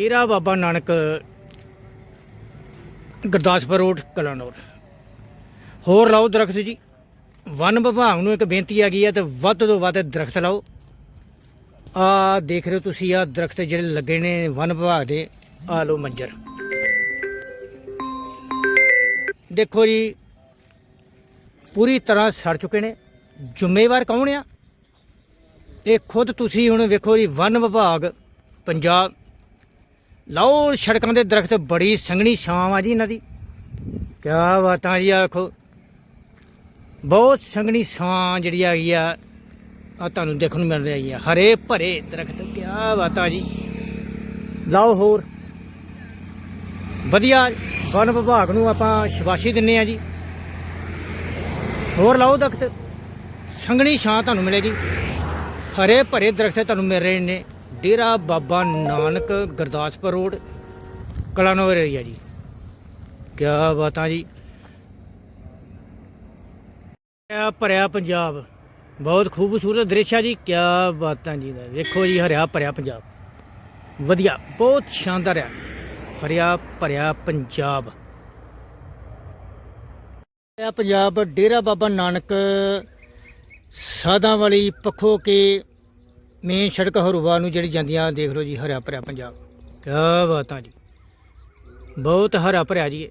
ਡੇਰਾ Baba Nanak, Gurdaspur road, Kalanaur. ਹੋਰ ਲਾਓ ਦਰਖਤ ਜੀ। ਵਨ ਵਿਭਾਗ ਨੂੰ ਇੱਕ ਬੇਨਤੀ ਹੈਗੀ ਹੈ ਤੇ ਵੱਧ ਤੋਂ ਵੱਧ ਦਰਖਤ ਲਾਓ। ਆ ਦੇਖ ਰਹੇ ਹੋ ਤੁਸੀਂ, ਆ ਦਰਖਤ ਜਿਹੜੇ ਲੱਗੇ ਨੇ ਵਨ ਵਿਭਾਗ ਦੇ, ਆ ਲਓ ਮੰਜਰ। ਦੇਖੋ ਜੀ, ਪੂਰੀ ਤਰ੍ਹਾਂ ਸੜ ਚੁੱਕੇ ਨੇ। ਜ਼ਿੰਮੇਵਾਰ ਕੌਣ ਆ? ਇਹ ਖੁਦ ਤੁਸੀਂ ਹੁਣ ਵੇਖੋ ਜੀ, ਵਨ ਵਿਭਾਗ, ਪੰਜਾਬ ਲਾਓ ਸੜਕਾਂ ਦੇ ਦਰਖਤ, ਬੜੀ ਸੰਘਣੀ ਛਾਂ ਆ ਜੀ ਇਹਨਾਂ ਦੀ। ਕਿਆ ਬਾਤਾਂ ਜੀ, ਆਖੋ। ਬਹੁਤ ਸੰਘਣੀ ਛਾਂ ਜਿਹੜੀ ਹੈਗੀ ਆ ਆ ਤੁਹਾਨੂੰ ਦੇਖਣ ਨੂੰ ਮਿਲ ਰਹੀ ਆ। ਹਰੇ ਭਰੇ ਦਰਖਤ, ਕਿਆ ਬਾਤਾਂ ਜੀ। ਲਾਓ ਹੋਰ। ਵਧੀਆ ਵਨ ਵਿਭਾਗ ਨੂੰ ਆਪਾਂ ਸ਼ਾਬਾਸ਼ੀ ਦਿੰਨੇ ਆ ਜੀ। ਹੋਰ ਲਾਓ ਦਰਖਤ। ਸੰਘਣੀ ਛਾਂ ਤੁਹਾਨੂੰ ਮਿਲੇਗੀ। ਹਰੇ ਭਰੇ ਦਰਖਤ ਤੁਹਾਨੂੰ ਮਿਲ ਰਹੇ ਨੇ। ਡੇਰਾ ਬਾਬਾ ਨਾਨਕ ਗੁਰਦਾਸਪੁਰ ਰੋਡ, ਕਲਾਨੌਰ ਏਰੀਆ ਜੀ। ਕਿਆ ਬਾਤਾਂ ਜੀ। ਕਿਆ ਭਰਿਆ ਪੰਜਾਬ। ਬਹੁਤ ਖੂਬਸੂਰਤ ਦ੍ਰਿਸ਼ ਆ ਜੀ, ਕਿਆ ਬਾਤਾਂ ਜੀ ਦਾ। ਵੇਖੋ ਜੀ, ਹਰਿਆ ਭਰਿਆ ਪੰਜਾਬ। ਵਧੀਆ, ਬਹੁਤ ਸ਼ਾਨਦਾਰ ਆ। ਹਰਿਆ ਭਰਿਆ ਪੰਜਾਬ। ਇਹ ਪੰਜਾਬ, ਡੇਰਾ ਬਾਬਾ ਨਾਨਕ ਸਾਦਾ ਵਾਲੀ ਪੱਖੋ ਕੇ ਮੇਨ ਸੜਕ ਹਰੂਵਾ ਨੂੰ ਜਿਹੜੀ ਜਾਂਦੀਆਂ, ਦੇਖ ਲਓ ਜੀ, ਹਰਿਆ ਭਰਿਆ ਪੰਜਾਬ ਕਿਆ ਬਾਤਾਂ ਜੀ ਬਹੁਤ ਹਰਾ ਭਰਿਆ ਜੀ ਇਹ।